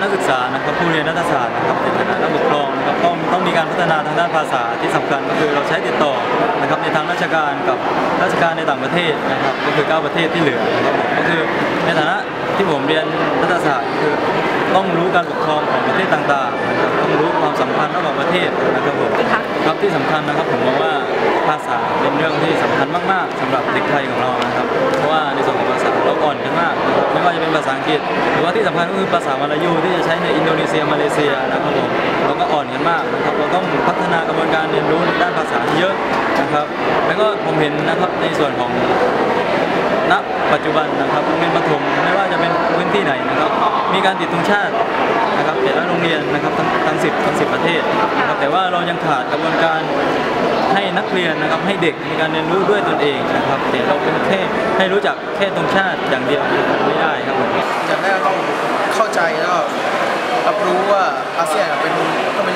นักศึกษานะครับผู้เรียนรัฐศาสตร์นะครับในฐานะนักปกครองนะครับต้องต้องมีการพัฒนาทางด้านภาษาที่สำคัญก็คือเราใช้ติดต่อนะครับในทางราชการกับราชการในต่างประเทศนะครับก็คือ 9 ประเทศที่เหลือนะครับก็คือในฐานะที่ผมเรียนรัฐศาสตร์คือต้องรู้การปกครองของประเทศต่างๆนะครับต้องรู้ความสัมพันธ์ระหว่างประเทศนะครับผมครับที่สำคัญนะครับผมมองว่า ภาษาเป็นเรื่องที่สำคัญมากๆสำหรับเด็กไทยของเรานะครับ เพราะว่าในส่วนของภาษาเราอ่อนกันมากนะครับไม่ว่าจะเป็นภาษาอังกฤษหรือว่าที่สำคัญก็คือภาษามาลายูที่จะใช้ในอินโดนีเซียมาเลเซียนะครับผมเราก็อ่อนกันมากนะครับเราต้องพัฒนากระบวนการเรียนรู้ในด้านภาษาเยอะนะครับ แล้วก็ผมเห็นนะครับในส่วนของ ณปัจจุบันนะครับโรงเรียนประถมไม่ว่าจะเป็นพื้นที่ไหนนะครับ มีการติดธงชาตินะครับแต่ละโรงเรียนนะครับทั้งทั้งสิบทั้งสิบประเทศนะครับแต่ว่าเรายังขาดกระบวนการให้นักเรียนนะครับให้เด็กมีการเรียนรู้ด้วยตนเองนะครับแต่เราเป็นแค่ให้รู้จักแค่ธงชาติอย่างเดียวไม่ได้ครับผมอย่างแรกต้องเข้าใจแล้วรับรู้ว่าอาเซียนเป็น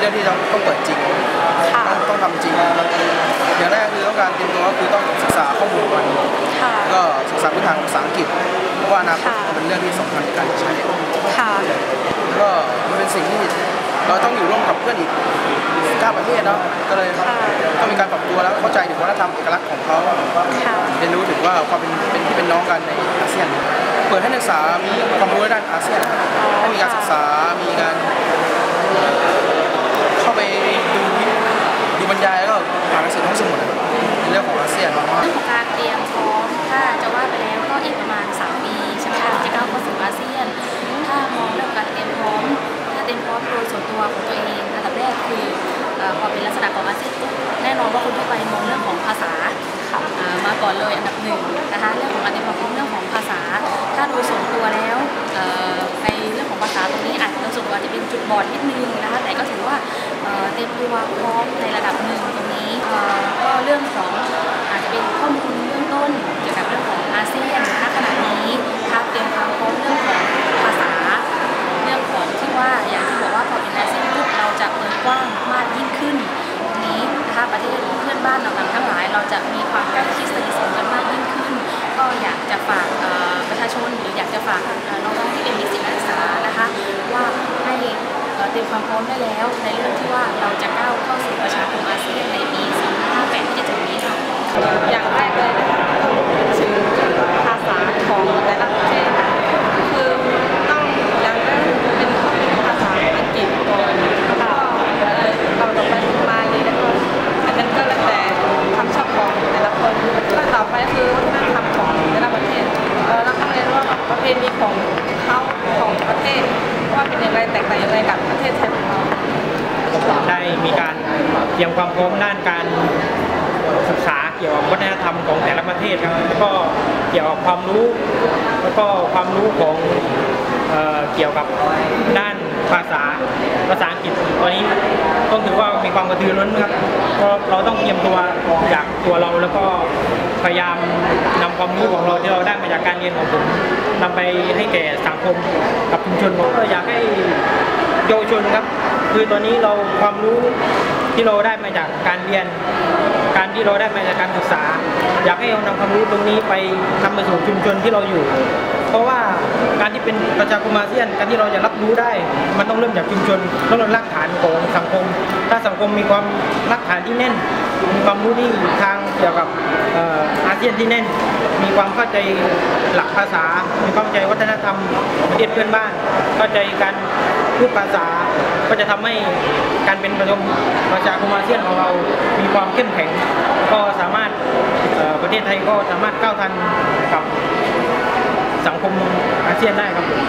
เป็นเรื่องที่ต้องต้องเปิดจริงต้องต้องทำจริงนะครับอย่างแรกคือต้องการเตรียมตัวก็คือต้องศึกษาข้อมูลมันค่ะแล้วก็ศึกษาพื้นฐานภาษาอังกฤษเพราะว่าอนาคตค่ะเป็นเรื่องที่สำคัญในการใช้ค่ะแล้วก็มันเป็นสิ่งที่เราต้องอยู่ร่วมกับเพื่อนอีก9ประเทศเนาะก็เลยต้องค่ะต้องมีการปรับตัวแล้วเข้าใจถึงวัฒนธรรมเอกลักษณ์ของเขาค่ะเรียนรู้ถึงว่าความเป็นเป็นพี่เป็นน้องกันในอาเซียน เปิดให้นักศึกษามีความรู้ในด้านอาเซียนให้มีการศึกษามีการเอ่อเข้าไป ดูดูบรรยายแล้วก็อ่านหนังสือท้องสมุดอะในเรื่องของอาเซียนมากเรื่องของการเตรียมพร้อมถ้าจะว่าไปแล้วก็อีกประมาณ 3 ปีใช่ไหมคะจะก้าวเข้าสู่อาเซียน ถ้ามองเรื่องการเตรียมพร้อม ถ้าเตรียมพร้อมโดยส่วนตัวของตัวเองอันดับแรกคือเอ่อพอเป็นลักษณะของอาเซียนแน่นอนว่าคนทั่วไปมองเรื่องของภาษามาก่อนเลยอันดับหนึ่งนะคะเรื่องของการเตรียมพร้อมเรื่องของภาษา ถ้าโดยส่วนตัวแล้วในเรื่องของภาษาตรงนี้อาจจะโดยส่วนตัวจะเป็นจุดบอดนิดนึงนะคะแต่ก็ถือว่า เตรียมตัวพร้อมในระดับหนึ่งตรงนี้ก็เรื่องของอาจจะเป็นข้อมูลเบื้องต้นเกี่ยวกับเรื่องของอาเซียนณขณะนี้นะคะเตรียมความพร้อมเรื่องของภาษา เรื่องของที่ว่าอย่างที่บอกว่าพอเป็นอาเซียนปุ๊บเราจะเปิดกว้างมากยิ่งขึ้นตรงนี้นะคะประเทศเพื่อนบ้านต่างๆทั้งหลาย เราจะมีความใกล้ชิดสนิทสนมกันมากยิ่งขึ้น ก็อยากจะฝากประชาชนหรืออยากจะฝากน้องๆที่เป็นนิสิตนักศึกษานะคะว่า ยมความพร้อมได้แล้ว ในเรื่องที่ว่าเราจะก้าวเข้าสู่ประชาคมอาเซียนในปี 2558ที่จะถึงนี้ค่ะอย่างแรกเลยนะคะ มีการเตรียมความพร้อมด้านการศึกษาเกี่ยวกับวัฒนธรรมของแต่ละประเทศครับแล้วก็เกี่ยวกับความรู้แล้วก็ความรู้ของเออเกี่ยวกับด้านภาษาภาษาอังกฤษตัวนี้ต้องถือว่ามีความกระตือรือร้นครับเพราะเราต้องเตรียมตัวจากตัวเราแล้วก็พยายามนำความรู้ของเราที่เราได้มาจากการเรียนของผมนำไปให้แก่สังคมกับชุมชนผมก็อยากให้เยาวชนครับ คือตอนนี้เราความรู้ที่เราได้มาจากการเรียน การที่เราได้มาจากการศึกษา อยากให้เรานำความรู้ตรงนี้ไปนำไปสู่ชุมชนที่เราอยู่ เพราะว่าการที่เป็นประชาคมอาเซียน การที่เราจะรับรู้ได้ มันต้องเริ่มจากชุมชนต้องเริ่มรากฐานของสังคม ถ้าสังคมมีความรากฐานที่แน่น มีความรู้ที่ทางเกี่ยวกับอาเซียนที่แน่น มีความเข้าใจหลักภาษา มีความเข้าใจวัฒนธรรมของประเทศเพื่อนบ้าน เข้าใจการ พูดภาษาก็จะทำให้การเป็นประชมประชาคมอาเซียนของเรา มีความเข้มแข็ง ก็สามารถประเทศไทยก็สามารถก้าวทันกับสังคมอาเซียนได้ครับผม